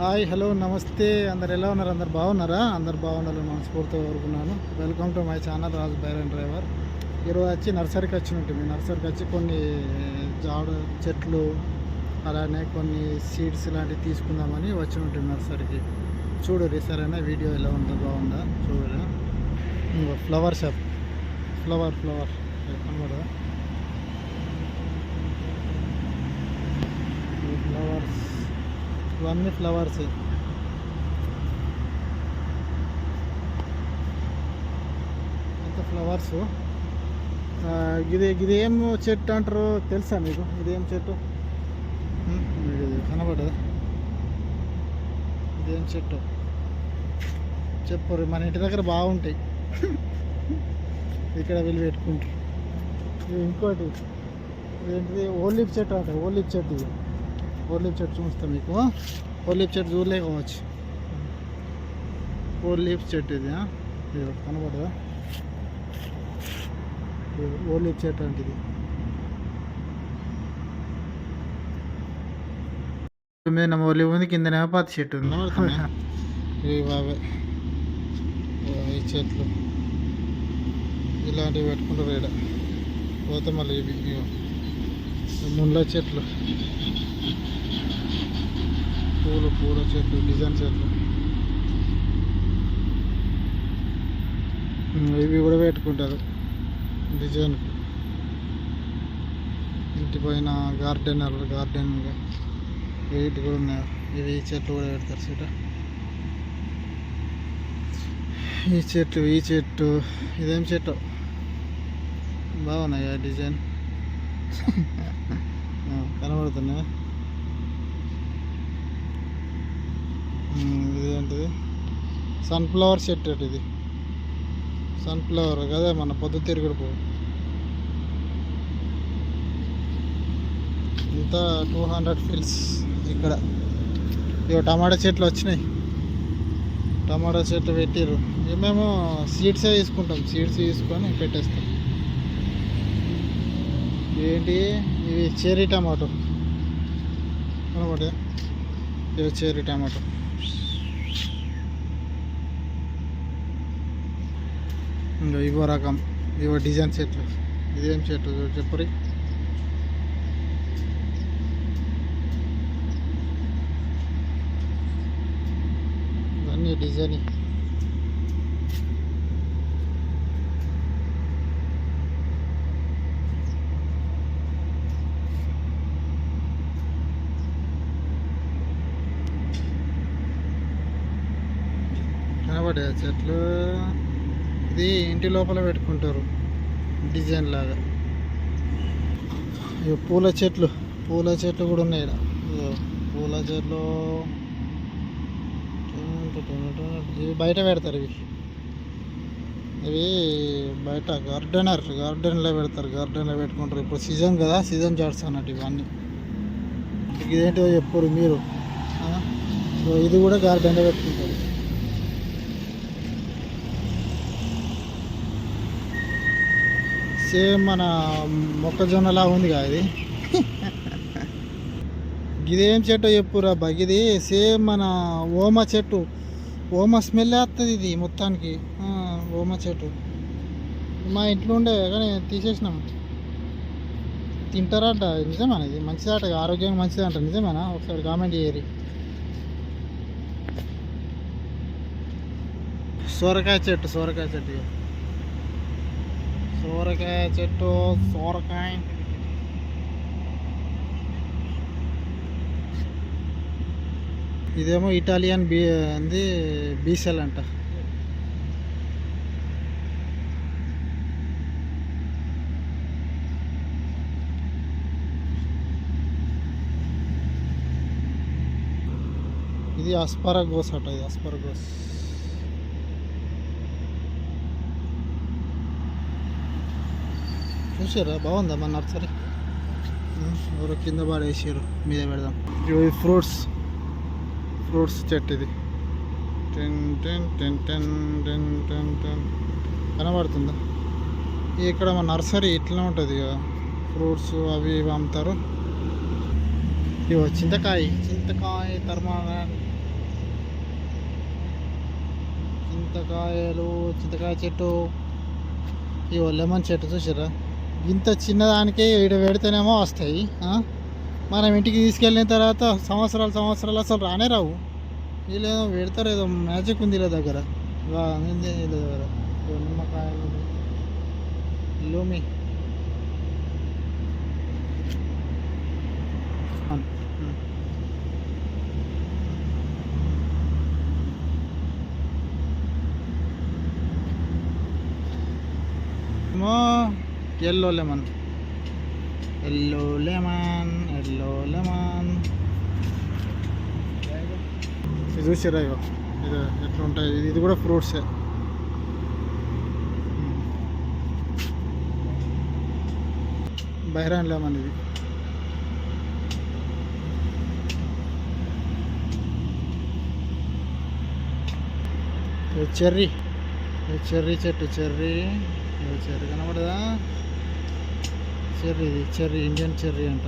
Hi hello నమస్తే. అందరు ఎలా ఉన్నారు? అందరు బాగున్నారా? అందరు బాగున్నారు మనస్ఫూర్తిగా కోరుకున్నాను welcome to my channel Raju Bairan driver. ఈరోజు వచ్చి నర్సరీకి వచ్చి ఉంటుంది నర్సరీకి వచ్చి కొన్ని జాడ చెట్లు అలానే కొన్ని సీడ్స్ ఇలాంటివి తీసుకుందామని వచ్చి ఉంటుంది నర్సరీకి. చూడు సరేనా? వీడియో ఎలా ఉందో బాగుందా? చూడరా ఇంకో flower shop. Flower flower. కనబడదా? Flowers. ఇవన్నీ ఫ్లవర్స్. అంత ఫ్లవర్స్? ఇది ఇది ఏం చెట్టు అంటారు? తెలుసా మీకు? ఇదేం చెట్టు? కనబడదు? ఇదేం చెట్టు? చెప్పరు మన ఇంటి దగ్గర బాగుంటాయి. ఇక్కడ వెళ్ళి పెట్టుకుంటారు. ఇది ఇంకోటి. ఏంటిది? ఓలివ్ చెట్టు అంట ఓలివ్ చెట్టు ఇది. ఓలివ్ చెట్టు చూస్తాం మీకు. ఓలివ్ చెట్టు చూడలేకపోవచ్చు ఓలివ్ చెట్టు ఇది? ఇది ఒకటి కనబడదా? ఇది ఓలివ్ చెట్టు అంటే ఇది మీద ఓలివ్ ఉంది కింద పత్తి చెట్టు ఉంది? ఇవి బాబే. ఈ చెట్లు ఇలాంటివి పెట్టుకుంటారు ఇక్కడ పోతే మళ్ళీ ఇవి ముళ్ళ చెట్లు. పూలు పూల చెట్లు డిజైన్ చెట్లు. ఇవి కూడా పెట్టుకుంటారు డిజైన్ ఇంటి పైన గార్డెన్ గార్డెన్ వీటి కూడా ఉన్నాయి. ఇవి ఈ చెట్లు కూడా పెడతారు సీట ఈ చెట్టు ఈ చెట్టు ఇదేం చెట్టు? బాగున్నాయి డిజైన్? కనబడుతున్నా. ఇదేంటిది ఇది ఏంటిది? సన్ఫ్లవర్ సెట్ అటు ఇది. సన్ఫ్లవర్ కదా మన పొద్దు తిరుగుడు పువ్వు. ఇంత టూ హండ్రెడ్ ఫిల్స్ ఇక్కడ. ఇవి టమాటా చెట్లు వచ్చినాయి. టమాటా చెట్లు పెట్టారు మేము సీడ్సే తీసుకుంటాం. సీడ్స్ తీసుకొని పెట్టేస్తాం. ఏంటి? ఇవి చెర్రీ టమాటో. కనబడే ఇవి చెర్రీ టమాటో. ఇంకా ఇవో రకం ఇవో డిజైన్ చెట్లు ఇదేం చెట్లు చెప్పరి? ఇవన్నీ డిజైన్ కనబడే చెట్లు ఇది ఇంటి లోపల పెట్టుకుంటారు. డిజైన్ లాగా. ఇక పూల చెట్లు పూల చెట్లు కూడా ఉన్నాయి ఇక్కడ పూల చెట్లు. ఇవి బయట పెడతారు ఇవి. ఇవి బయట గార్డెనర్ గార్డెన్లో పెడతారు. గార్డెన్లో పెట్టుకుంటారు. ఇప్పుడు సీజన్ కదా సీజన్ చాట్స్ అన్నట్టు ఇవన్నీ ఇదేంటో చెప్పరు మీరు. సో ఇది కూడా గార్డెన్లో పెట్టుకుంటారు. సేమ్ మన మొక్కజొన్నలా ఉంది కదా ఇది. ఇదేం చెట్టు చెప్పురా బా ఇది సేమ్ మన ఓమ చెట్టు. ఓమ స్మెల్ వస్తుంది ఇది మొత్తానికి. ఓమ చెట్టు. మా ఇంట్లో ఉండే కానీ తీసేసినాం. తింటారంట. నిజమేనా ఇది? మంచిదట ఆరోగ్యం మంచిదంట. నిజమేనా? ఒకసారి కామెంట్ చేయరు సొరకాయ చెట్టు సొరకాయ చెట్టు. సోరకాయ చెట్టు సోరకాయ. ఇదేమో ఇటాలియన్ బీ అంది బీసెల్ అంట. ఇది అస్పరగోస్ అట ఇది అస్పరగోస్. చూసారా బాగుందా మన నర్సరీ? ఎవరో కింద పాడేసారు మీద పెడదాం. ఇవి ఫ్రూట్స్. ఫ్రూట్స్ చెట్టు ఇది. Ten ten ten ten ten ten ten. కనబడుతుందా? ఇక్కడ మన నర్సరీ ఇట్లా ఉంటుంది కదా. ఫ్రూట్స్ అవి ఇవి అమ్ముతారు. ఇవి చింతకాయ. చింతకాయ తర్మా చింతకాయలు చింతకాయ చెట్టు. ఇవో లెమన్ చెట్టు చూసారా ఇంత చిన్నదానికే ఈడ పెడితేనేమో వస్తాయి మనం ఇంటికి తీసుకెళ్ళిన తర్వాత సంవత్సరాలు సంవత్సరాలు అసలు రానే రావు. వీళ్ళేదో పెడతారు ఏదో మ్యాజిక్ ఉంది వీళ్ళ దగ్గర. దగ్గర? నిమ్మకాయలు లూమి ఏమో yellow lemon yellow lemon yellow lemon ఇది చూసారా ఇగో. ఇది ఎట్లా ఉంటుంది ఇది కూడా ఫ్రూట్సే బైరాన్ లెమన్ ఇది. చెర్రీ. చెర్రీ చెట్టు చెర్రీ. చెర్రీ కనబడదా? చెర్రీ ఇది చెర్రీ ఇండియన్ చెర్రీ అంట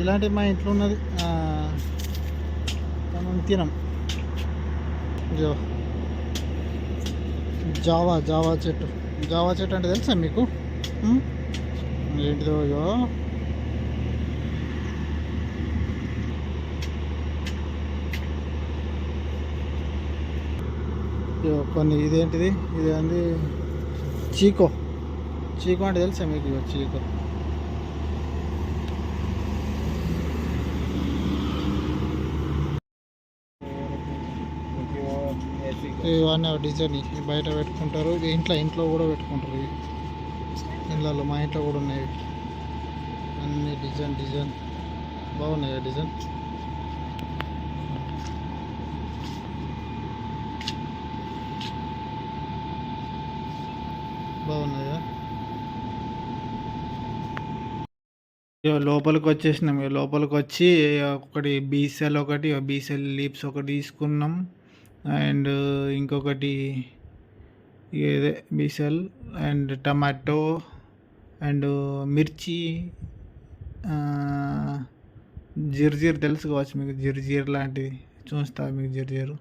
ఇలాంటివి మా ఇంట్లో ఉన్నది మనం తినం. జో జావా జావా చెట్టు. జావా చెట్టు అంటే తెలుసా మీకు? ఏంటిదో అయ్యో కొన్ని ఇదేంటిది? ఇది అంది చీకో. చీకో అంటే తెలుసా మీకు చీకో? ఇవన్నీ డిజైన్ బయట పెట్టుకుంటారు ఇంట్లో ఇంట్లో కూడా పెట్టుకుంటారు ఇవి. ఇళ్ళలో మా ఇంట్లో కూడా ఉన్నాయి అన్ని డిజైన్ డిజైన్. బాగున్నాయి డిజైన్ బాగున్నాయా ఇక లోపలికి వచ్చేసినాం ఇక లోపలికి వచ్చి ఒకటి బీసెల్ ఒకటి బీసెల్ లీప్స్ ఒకటి తీసుకున్నాం. అండ్ ఇంకొకటి ఇదే బీసెల్ అండ్ టమాటో అండ్ మిర్చి జిర్జీర్ తెలుసు కావచ్చు మీకు. జిర్జీర్ లాంటిది. చూస్తా మీకు జిర్జీరు.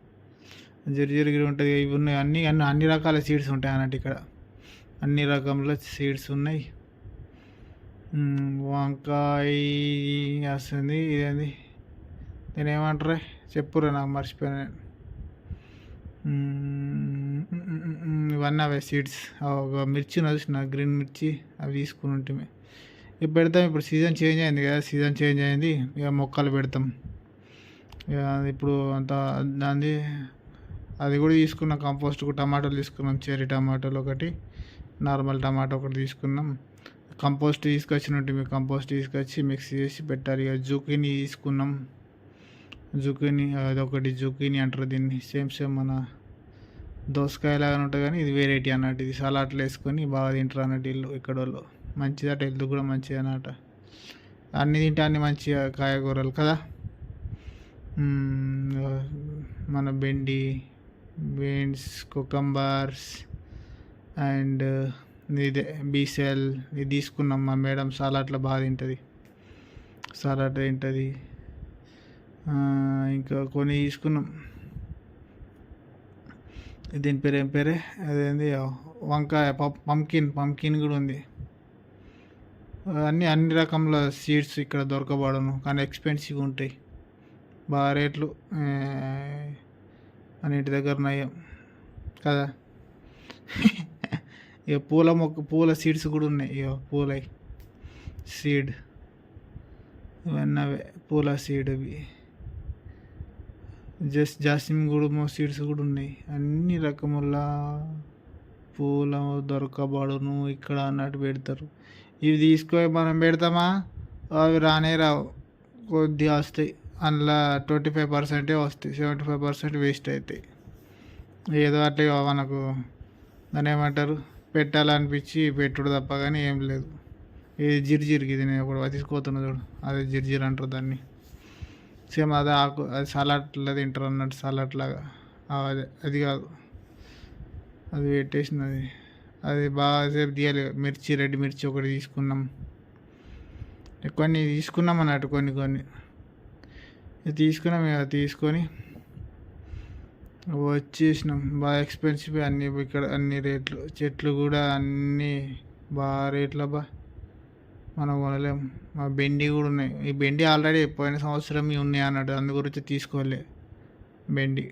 జిర్జీర్ గిరి ఉంటుంది. ఇవి ఉన్నాయి. అన్ని అన్ని అన్ని రకాల సీడ్స్ ఉంటాయి అన్నట్టు ఇక్కడ. అన్ని రకముల సీడ్స్ ఉన్నాయి. వంకాయ వస్తుంది ఇదేంది? నేను ఏమంటారే చెప్పురా నాకు మర్చిపోయాను. ఇవన్నీ అవే సీడ్స్ ఒక మిర్చి నచ్చిన గ్రీన్ మిర్చి అవి తీసుకుని ఉంటుంది ఇప్పుడు పెడతాం ఇప్పుడు సీజన్ చేంజ్ అయింది కదా సీజన్ చేంజ్ అయింది ఇక మొక్కలు పెడతాం. ఇక ఇప్పుడు అంత దాన్ని అది కూడా తీసుకున్నాం కంపోస్ట్ టమాటాలు తీసుకున్నాం చెర్రీ టమాటాలు ఒకటి నార్మల్ టమాటా ఒకటి తీసుకున్నాం. కంపోస్ట్ తీసుకొచ్చినట్టు మీ కంపోస్ట్ తీసుకొచ్చి మిక్స్ చేసి పెట్టాలి ఇక జుకీని తీసుకున్నాం. జుకీని అదొకటి జుకీని అంటారు దీన్ని. సేమ్ సేమ్ మన దోసకాయ లాగా ఉంటుంది కానీ ఇది వెరైటీ అన్నట్టు. ఇది సలాట్లు వేసుకొని బాగా తింటారు అన్నట్టు ఇల్లు ఇక్కడ వాళ్ళు మంచిదట హెల్త్ కూడా మంచిది అన్నమాట. అన్ని తింటే అన్ని మంచిగా కాయగూరలు కదా. మన బెండి బీన్స్ కుకంబర్స్ అండ్ ఇదే బీసెల్ ఇది తీసుకున్నాం మా మేడం సలాడ్లో బాగా తింటుంది సలాడ్ తింటుంది ఇంకా కొన్ని తీసుకున్నాం. దీని పేరు ఏం పేరే? అదేంది? వంకాయ పంకిన్ పంకిన్ కూడా ఉంది. అన్ని అన్ని రకముల సీడ్స్ ఇక్కడ దొరకబడను కానీ ఎక్స్పెన్సివ్ ఉంటాయి. బాగా రేట్లు ఆ, అన్నింటి దగ్గర నయం కదా? ఇక పూల మొక్క పూల సీడ్స్ కూడా ఉన్నాయి. ఇక పూల. సీడ్ ఇవన్నీ అవే పూల సీడ్ అవి. జస్ట్ జాస్మిన్ కూడా సీడ్స్ కూడా ఉన్నాయి. అన్ని రకముల పూల దొరకబడును ఇక్కడ అన్నట్టు పెడతారు. ఇవి తీసుకొని మనం పెడతామా? అవి రానే రావు. కొద్దిగా వస్తాయి. అందులో ట్వంటీ ఫైవ్ పర్సెంటే వస్తాయి. సెవెంటీ ఫైవ్ పర్సెంట్ వేస్ట్ అవుతాయి. ఏదో అట్లా మనకు. దాని ఏమంటారు? పెట్టాలనిపించి పెట్టుడు తప్ప కానీ ఏం లేదు. ఇది జిర్జిర్కి ఇది నేను ఒకటి తీసుకోతున్నా చూడు. అదే జిర్జిర్ అంటారు దాన్ని. సేమ్ అదే ఆకు అది సలాడ్లా తింటారు అన్నట్టు సలాడ్ లాగా. అదే అది కాదు. అది పెట్టేసినది అది. బాగా సేపు తీయాలి. మిర్చి రెడ్ మిర్చి ఒకటి తీసుకున్నాం. కొన్ని తీసుకున్నాం అన్నట్టు కొన్ని కొన్ని. తీసుకున్నాం తీసుకొని వచ్చేసినాం. బాగా ఎక్స్పెన్సివ్ అన్ని ఇక్కడ అన్ని రేట్లు చెట్లు కూడా అన్నీ బాగా రేట్లు బా మనం కొనలేము మా బెండి కూడా ఉన్నాయి. ఈ బెండి ఆల్రెడీ పోయిన సంవత్సరం ఉన్నాయి అన్నట్టు అందు గురించి తీసుకోలే బెండి.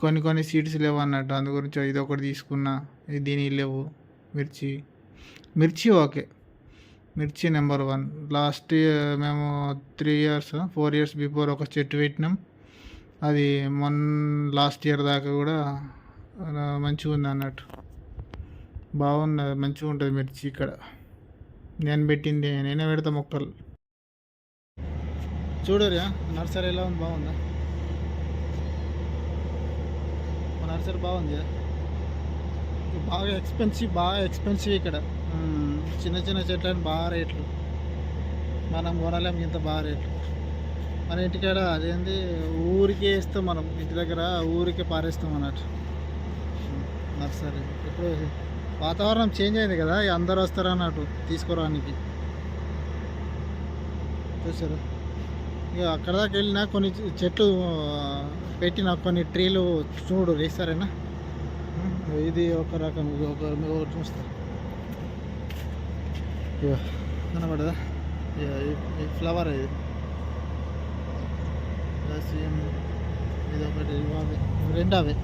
కొన్ని కొన్ని సీడ్స్ లేవు అన్నట్టు అందు గురించి ఇది ఒకటి తీసుకున్నా ఇది దీని లేవు. మిర్చి మిర్చి ఓకే. మిర్చి నెంబర్ వన్ లాస్ట్ మేము three years four years before ఒక చెట్టు పెట్టినాం. అది మొన్న లాస్ట్ ఇయర్ దాకా కూడా మంచిగా ఉంది అన్నట్టు. బాగున్నది మంచిగా ఉంటుంది మిర్చి ఇక్కడ. నేను పెట్టింది నేనే పెడతా మొక్కలు. చూడరా నర్సరీ ఎలా ఉంది? బాగుందా? నర్సరీ బాగుంది బాగా ఎక్స్పెన్సివ్ బాగా ఎక్స్పెన్సివ్ ఇక్కడ. చిన్న చిన్న చెట్లని బాగా రేట్లు. మనం కొనలేము ఇంత బాగా రేట్లు. మన ఇంటికాడ అదేంది ఊరికే వేస్తాం మనం. ఇంటి దగ్గర ఊరికే పారేస్తాం అన్నట్టు. నర్సరీ ఇప్పుడు వాతావరణం చేంజ్ అయింది కదా ఇక అందరు వస్తారు అన్నట్టు తీసుకురావడానికి చూసారు? ఇక అక్కడ దాకా వెళ్ళినా కొన్ని చెట్లు పెట్టిన కొన్ని ట్రీలు చూడు వేస్తారేనా? ఇది ఒక రకం ఇది ఒక ఒకటి చూస్తారు కనబడదా? ఈ- ఈ ఫ్లవర్ ఇది. ప్లస్ ఇది ఒకటి అవే రెండు అవే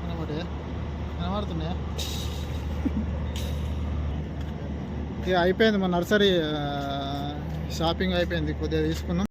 కనబడే కనబడుతున్నాయా? ఇక అయిపోయింది మా నర్సరీ షాపింగ్ అయిపోయింది. కొద్దిగా తీసుకున్నాం.